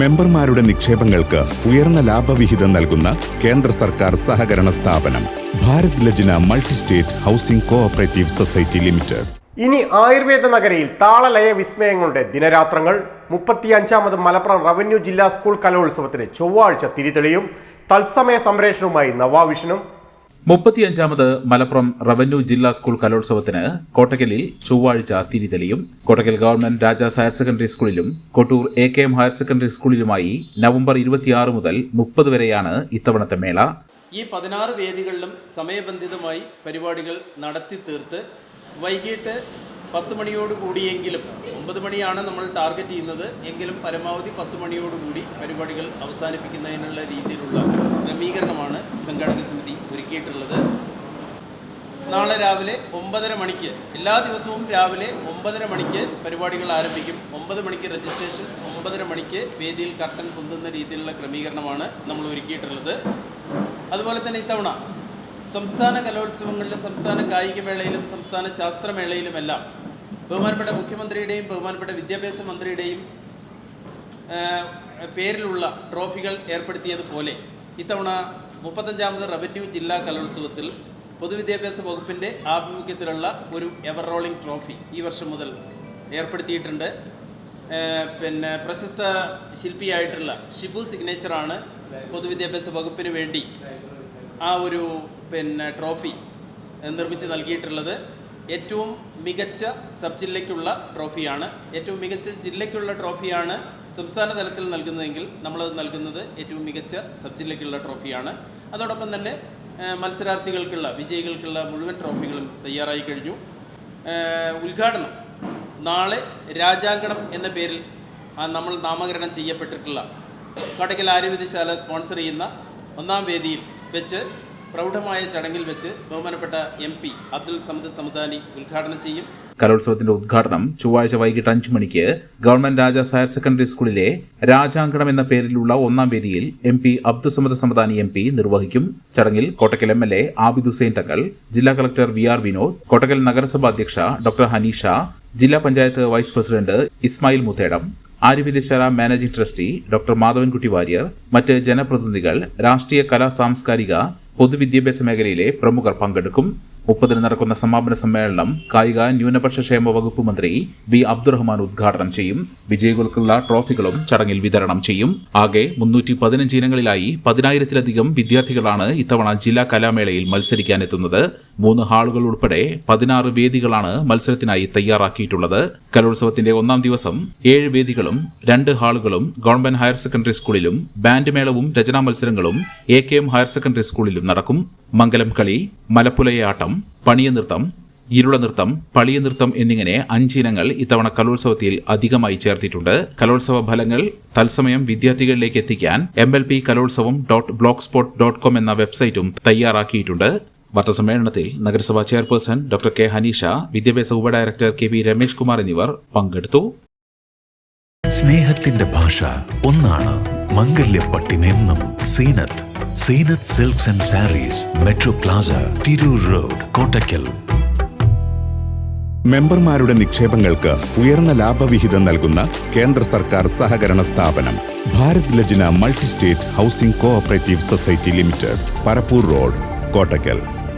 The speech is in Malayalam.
മെമ്പർമാരുടെ നിക്ഷേപങ്ങൾക്ക് ഉയർന്ന ലാഭവിഹിതം നൽകുന്ന കേന്ദ്ര സർക്കാർ സഹകരണ സ്ഥാപനം Bharat Lajna multi state housing cooperative society limited. ഇനി ആയുർവേദ നഗരിയിൽ താളലയ വിസ്മയങ്ങളുടെ ദിനരാത്രങ്ങൾ മുപ്പത്തിയഞ്ചാമത് മലപ്പുറം റവന്യൂ ജില്ലാ സ്കൂൾ കലോത്സവത്തിന് ചൊവ്വാഴ്ച തിരിതെളിയും തത്സമയ സംപ്രേഷണവുമായി നവാവിഷനും മുപ്പത്തിയഞ്ചാമത് മലപ്പുറം റവന്യൂ ജില്ലാ സ്കൂൾ കലോത്സവത്തിന് കോട്ടക്കലിൽ ചൊവ്വാഴ്ച തിരിതെളിയും. Kottakkal government Rajas higher secondary സ്കൂളിലും Kottur A K M higher secondary സ്കൂളിലുമായി November ഇരുപത്തിയാറ് മുതൽ മുപ്പത് വരെയാണ് ഇത്തവണത്തെ മേള. ഈ പതിനാറ് വേദികളിലും സമയബന്ധിതമായി പരിപാടികൾ നടത്തി തീർത്ത് വൈകിട്ട് പത്ത് മണിയോട് കൂടിയെങ്കിലും ഒമ്പത് മണിയാണ് നമ്മൾ ടാർഗറ്റ് ചെയ്യുന്നത് എങ്കിലും പരമാവധി പത്ത് മണിയോട് കൂടി പരിപാടികൾ അവസാനിപ്പിക്കുന്നതിനുള്ള രീതിയിലുള്ള ക്രമീകരണമാണ് സംഘാടക സമിതി ഒരുക്കിയിട്ടുള്ളത്. നാളെ രാവിലെ ഒമ്പതര മണിക്ക് എല്ലാ ദിവസവും രാവിലെ ഒമ്പതര മണിക്ക് പരിപാടികൾ ആരംഭിക്കും. ഒമ്പത് മണിക്ക് രജിസ്ട്രേഷൻ ഒമ്പതര മണിക്ക് വേദിയിൽ കർട്ടൻ പൊന്തുന്ന രീതിയിലുള്ള ക്രമീകരണമാണ് നമ്മൾ ഒരുക്കിയിട്ടുള്ളത്. അതുപോലെ തന്നെ ഇത്തവണ സംസ്ഥാന കലോത്സവങ്ങളിലും സംസ്ഥാന കായികമേളയിലും സംസ്ഥാന ശാസ്ത്രമേളയിലുമെല്ലാം ബഹുമാനപ്പെട്ട മുഖ്യമന്ത്രിയുടെയും ബഹുമാനപ്പെട്ട വിദ്യാഭ്യാസ മന്ത്രിയുടെയും പേരിലുള്ള ട്രോഫികൾ ഏർപ്പെടുത്തിയതുപോലെ ഇത്തവണ മുപ്പത്തഞ്ചാമത് റവന്യൂ ജില്ലാ കലോത്സവത്തിൽ പൊതുവിദ്യാഭ്യാസ വകുപ്പിന്റെ ആഭിമുഖ്യത്തിലുള്ള ഒരു എവർ റോളിംഗ് ട്രോഫി ഈ വർഷം മുതൽ ഏർപ്പെടുത്തിയിട്ടുണ്ട്. പിന്നെ പ്രശസ്ത ശില്പിയായിട്ടുള്ള ഷിബു സിഗ്നേച്ചറാണ് പൊതുവിദ്യാഭ്യാസ വകുപ്പിന് വേണ്ടി ആ ഒരു പിന്നെ ട്രോഫി നിർമ്മിച്ച് നൽകിയിട്ടുള്ളത്. ഏറ്റവും മികച്ച സബ് ജില്ലയ്ക്കുള്ള ട്രോഫിയാണ്. ഏറ്റവും മികച്ച ജില്ലയ്ക്കുള്ള ട്രോഫിയാണ് സംസ്ഥാന തലത്തിൽ നൽകുന്നതെങ്കിൽ നമ്മളത് നൽകുന്നത് ഏറ്റവും മികച്ച സബ് ജില്ലയ്ക്കുള്ള ട്രോഫിയാണ്. അതോടൊപ്പം തന്നെ മത്സരാർത്ഥികൾക്കുള്ള വിജയികൾക്കുള്ള മുഴുവൻ ട്രോഫികളും തയ്യാറായി കഴിഞ്ഞു. ഉദ്ഘാടനം. നാളെ രാജാങ്കണം എന്ന പേരിൽ നമ്മൾ നാമകരണം ചെയ്യപ്പെട്ടിട്ടുള്ള കടക്കൽ ആരോഗ്യശാല സ്പോൺസർ ചെയ്യുന്ന ഒന്നാം വേദിയിൽ വെച്ച് പ്രൗഢമായ ചടങ്ങിൽ വെച്ച് ബഹുമാനപ്പെട്ട എം പി അബ്ദുൽ സമദ് സമദാനി ഉദ്ഘാടനം ചെയ്യും. കലോത്സവത്തിന്റെ ഉദ്ഘാടനം ചൊവ്വാഴ്ച വൈകിട്ട് അഞ്ചു മണിക്ക് ഗവൺമെന്റ് രാജാസ് ഹയർ സെക്കൻഡറി സ്കൂളിലെ രാജാങ്കണം എന്ന പേരിലുള്ള ഒന്നാം വേദിയിൽ M P Abdussamad Samadani M P നിർവഹിക്കും. ചടങ്ങിൽ Kottakkal M L A Abid Hussain Thangal ജില്ലാ collector V R Vinod Kottakkal നഗരസഭാ അധ്യക്ഷ ഡോക്ടർ ഹനീഷ ജില്ലാ panchayat vice president Ismail Muthedam Aryavaidyasala managing trustee doctor Madhavankutty Warrier മറ്റ് ജനപ്രതിനിധികൾ രാഷ്ട്രീയ കലാ സാംസ്കാരിക പൊതുവിദ്യാഭ്യാസ മേഖലയിലെ പ്രമുഖർ പങ്കെടുക്കും. മുപ്പതിന് നടക്കുന്ന സമാപന സമ്മേളനം കായിക ന്യൂനപക്ഷ ക്ഷേമ വകുപ്പ് മന്ത്രി വി അബ്ദുറഹ്മാൻ ഉദ്ഘാടനം ചെയ്യും. വിജയികൾക്കുള്ള ട്രോഫികളും ചടങ്ങിൽ വിതരണം ചെയ്യും. ആകെ മുന്നൂറ്റി പതിനഞ്ച് ഇനങ്ങളിലായി പതിനായിരത്തിലധികം വിദ്യാർത്ഥികളാണ് ഇത്തവണ ജില്ലാ കലാമേളയിൽ മത്സരിക്കാനെത്തുന്നത്. മൂന്ന് ഹാളുകൾ ഉൾപ്പെടെ പതിനാറ് വേദികളാണ് മത്സരത്തിനായി തയ്യാറാക്കിയിട്ടുള്ളത്. കലോത്സവത്തിന്റെ ഒന്നാം ദിവസം ഏഴ് വേദികളും രണ്ട് ഹാളുകളും ഗവൺമെന്റ് ഹയർ സെക്കൻഡറി സ്കൂളിലും ബാൻഡ് മേളവും രചനാ മത്സരങ്ങളും A K M higher secondary സ്കൂളിലും നടക്കും. മംഗലം കളി മലപ്പുലയാട്ടം പണിയ നൃത്തം ഇരുള നൃത്തം പളിയ നൃത്തം എന്നിങ്ങനെ അഞ്ചിനങ്ങൾ ഇത്തവണ കലോത്സവത്തിൽ അധികമായി ചേർത്തിട്ടുണ്ട്. കലോത്സവ ഫലങ്ങൾ തത്സമയം വിദ്യാർത്ഥികളിലേക്ക് എത്തിക്കാൻ M L P kalolsavam dot blogspot dot com എന്ന വെബ്സൈറ്റും തയ്യാറാക്കിയിട്ടുണ്ട്. വാർത്താസമ്മേളനത്തിൽ നഗരസഭാ ചെയർപേഴ്സൺ ഡോക്ടർ കെ ഹനീഷ വിദ്യാഭ്യാസ ഉപഡയറക്ടർ കെ വി രമേഷ് കുമാർ എന്നിവർ പങ്കെടുത്തു. സ്നേഹത്തിന്റെ ഭാഷ ഒന്നാണ് മംഗല്യപ്പട്ടിനെന്നും Zeenath Zeenath silks and saris metro plaza Tirur road Kottakkal. മെമ്പർമാരുടെ നിക്ഷേപങ്ങൾക്ക് ഉയർന്ന ലാഭവിഹിതം നൽകുന്ന കേന്ദ്ര സർക്കാർ സഹകരണ സ്ഥാപനം Bharat Lajna multi state housing cooperative society limited Parappur road Kottakkal